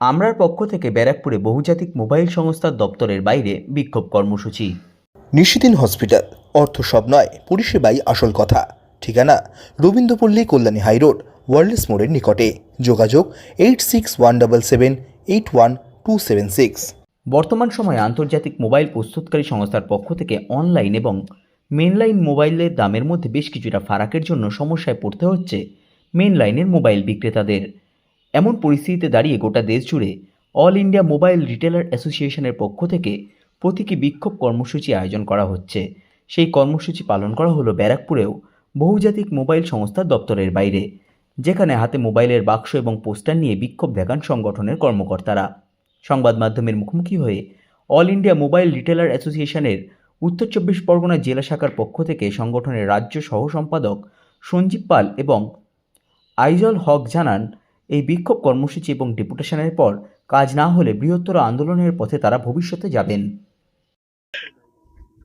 আমরার পক্ষ থেকে ব্যারাকপুরে বহুজাতিক মোবাইল সংস্থার দপ্তরের বাইরে বিক্ষোভ কর্মসূচি। নিশিদিন হসপিটাল অর্থ সব নয় পরিষেবাই আসল কথা। ঠিকানা রবীন্দ্রপল্লী কল্যাণী হাইরোড ওয়ার্ল্ডস মোড়ের নিকটে। যোগাযোগ eight six one double seven eight one two seven six. বর্তমান সময়ে আন্তর্জাতিক মোবাইল প্রস্তুতকারী সংস্থার পক্ষ থেকে অনলাইন এবং মেনলাইন মোবাইলের দামের মধ্যে বেশ কিছুটা ফারাকের জন্য সমস্যায় পড়তে হচ্ছে মেনলাইনের মোবাইল বিক্রেতাদের। এমন পরিস্থিতিতে দাঁড়িয়ে গোটা দেশ জুড়ে অল ইন্ডিয়া মোবাইল রিটেলার অ্যাসোসিয়েশনের পক্ষ থেকে প্রতীকী বিক্ষোভ কর্মসূচি আয়োজন করা হচ্ছে। সেই কর্মসূচি পালন করা হলো ব্যারাকপুরেও বহুজাতিক মোবাইল সংস্থার দপ্তরের বাইরে, যেখানে হাতে মোবাইলের বাক্স এবং পোস্টার নিয়ে বিক্ষোভ দেখান সংগঠনের কর্মকর্তারা। সংবাদ মাধ্যমের মুখোমুখি হয়ে অল ইন্ডিয়া মোবাইল রিটেলার অ্যাসোসিয়েশনের উত্তর চব্বিশ পরগনা জেলা শাখার পক্ষ থেকে সংগঠনের রাজ্য সহ সম্পাদক সঞ্জীব পাল এবং আইজল হক জানান এই বিক্ষোভ কর্মসূচি এবং ডেপুটেশনের পর কাজ না হলে বৃহত্তর আন্দোলনের পথে তারা ভবিষ্যতে যাবেন।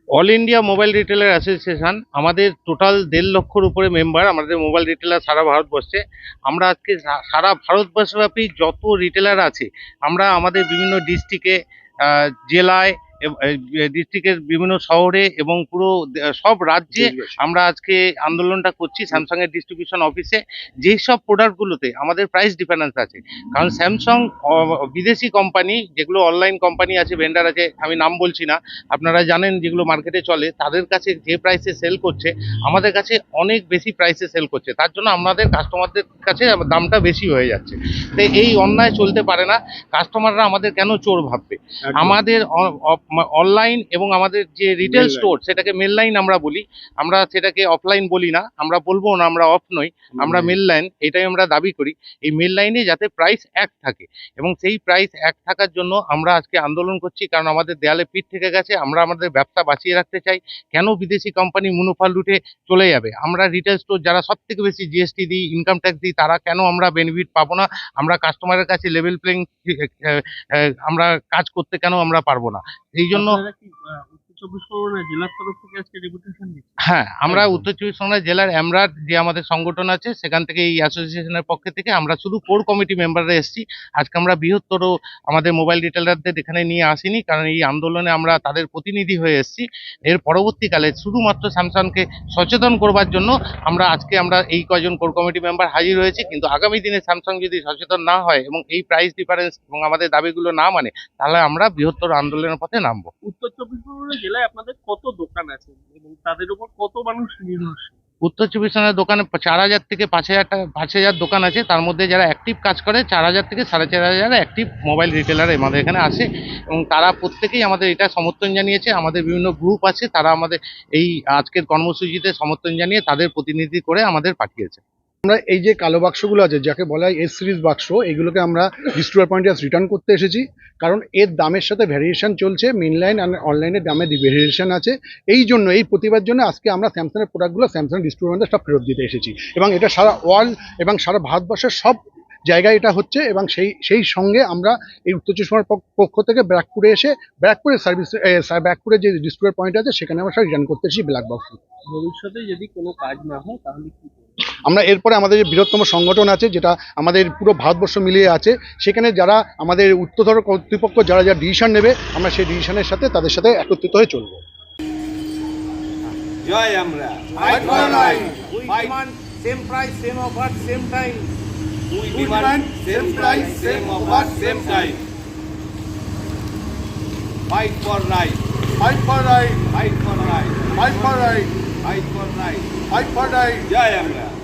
All India mobile retailer association আমাদের টোটাল দেড় লক্ষর উপরে মেম্বার আমাদের মোবাইল রিটেলার সারা ভারতবর্ষে। আমরা আজকে সারা ভারতবর্ষব্যাপী যত রিটেলার আছে, আমরা আমাদের বিভিন্ন ডিস্ট্রিক্টে জেলায় ডিস্ট্রিক্টের বিভিন্ন শহরে এবং পুরো সব রাজ্যে আমরা আজকে আন্দোলনটা করছি স্যামসাং এর ডিস্ট্রিবিউশন অফিসে যেই সব প্রোডাক্টগুলোতে আমাদের প্রাইস ডিফারেন্স আছে। কারণ স্যামসাং বিদেশি কোম্পানি যেগুলো অনলাইন কোম্পানি আছে ভেন্ডার আছে আমি নাম বলছি না আপনারা জানেন যেগুলো মার্কেটে চলে তাদের কাছে যে প্রাইসে সেল করছে আমাদের কাছে অনেক বেশি প্রাইসে সেল করছে। তার জন্য আমাদের কাস্টমারদের কাছে দামটা বেশি হয়ে যাচ্ছে। তো এই অন্যায় চলতে পারে না। কাস্টমাররা আমাদের কেন চোর ভাববে? আমাদের অনলাইন এবং আমাদের যে রিটেল স্টোর সেটাকে মেল লাইন আমরা বলি। আমরা সেটাকে অফলাইন বলি না। আমরা বলব না আমরা অফ নই। আমরা মেল লাইন এটাই আমরা দাবি করি। এই মেল লাইনে যাতে প্রাইস এক থাকে। এবং সেই প্রাইস এক থাকার জন্য আমরা আজকে আন্দোলন করছি। কারণ আমাদের দেয়ালে পিঠ থেকে গেছে। আমরা আমাদের ব্যবসা বাঁচিয়ে রাখতে চাই। কেন বিদেশি কোম্পানি মুনাফা লুটে চলে যাবে? আমরা রিটেল স্টোর যারা সব থেকে বেশি জিএসটি দিই ইনকাম ট্যাক্স দিই তারা কেন আমরা বেনিফিট পাবো না? আমরা কাস্টমারের কাছে লেভেল প্লেইং আমরা কাজ করতে কেন আমরা পারব না? এই জন্য আপনারা কি আহ, উত্তর চব্বিশ পরগনা জেলার তরফ থেকে আজকে ডেপুটেশন হ্যাঁ আমরা উত্তর চব্বিশ পরগনা জেলার এমরার যে আমাদের সংগঠন আছে সেখান থেকে এই অ্যাসোসিয়েশনের পক্ষ থেকে আমরা শুধু কোর কমিটি মেম্বাররা এসেছি। আজকে আমরা বৃহত্তর আমাদের মোবাইল রিটেলারদের এখানে নিয়ে আসিনি কারণ এই আন্দোলনে আমরা তাদের প্রতিনিধি হয়ে এসেছি। এর পরবর্তীকালে শুধুমাত্র স্যামসাংকে সচেতন করবার জন্য আমরা আজকে আমরা এই কয়জন কোর কমিটি মেম্বার হাজির হয়েছি কিন্তু আগামী দিনে স্যামসাং যদি সচেতন না হয় এবং এই প্রাইস ডিফারেন্স এবং আমাদের দাবিগুলো না মানে তাহলে আমরা বৃহত্তর আন্দোলনের পথে নামবো। উত্তর জেলায় আপনাদের কত দোকান আছে এবং তাদের উপর কত মানুষ নির্ভরশীল? উত্তর চব্বিশ পরগনার দোকানে চার হাজার থেকে পাঁচ হাজার টাকা, পাঁচ হাজার দোকান আছে। তার মধ্যে যারা অ্যাক্টিভ কাজ করে, চার হাজার থেকে সাড়ে চার হাজার অ্যাক্টিভ মোবাইল রিটেলার আমাদের এখানে আছে এবং তারা প্রত্যেকেই আমাদের এটা সমর্থন জানিয়েছে। আমাদের বিভিন্ন গ্রুপ আছে, তারা আমাদের এই আজকের কর্মসূচিতে সমর্থন জানিয়ে তাদের প্রতিনিধি করে আমাদের পাঠিয়েছে। আমরা এই যে কালো বাক্সগুলো আছে, যাকে বলা হয় এস সিরিজ বাক্স, এগুলোকে আমরা ডিস্ট্রিবিউটার পয়েন্টে রিটার্ন করতে এসেছি। কারণ এর দামের সাথে ভ্যারিয়েশন চলছে মেনলাইন আর অনলাইনের দামে ভ্যারিয়েশন আছে। এই জন্য, এই প্রতিবার জন্য আজকে আমরা স্যামসাংয়ের প্রোডাক্টগুলো স্যামসাং ডিস্ট্রিবিউটার সব ফেরত দিতে এসেছি। এবং এটা সারা ওয়ার্ল্ড এবং সারা ভারতবর্ষের সব জায়গায় এটা হচ্ছে এবং সেই সেই সঙ্গে আমরা এই উত্তর চব্বিশ পরগনার পক্ষ থেকে ব্যারাকপুরে এসে ব্যারাকপুরের সার্ভিস ব্যারাকপুরের যে ডিস্ট্রিবিউটার পয়েন্ট আছে, সেখানে আমরা সব রিটার্ন করতে এসেছি ব্ল্যাক বক্স ভবিষ্যতে যদি কোনো কাজ না হয়, তাহলে? আমরা এরপরে আমাদের যে বৃহত্তম সংগঠন আছে যেটা আমাদের পুরো ভারতবর্ষ মিলিয়ে আছে সেখানে যারা আমাদের উচ্চতর কর্তৃপক্ষ যারা যারা ডিসিশন নেবে আমরা সেই ডিসিশনের সাথে তাদের সাথে একত্রিত হয়ে চলবো জয় আমরা same price, same offer, same time. We demand same price, same offer, same time. Fight for right, Fight for right. fight for right, Fight for right. fight for right. Fight for right. জয় আমরা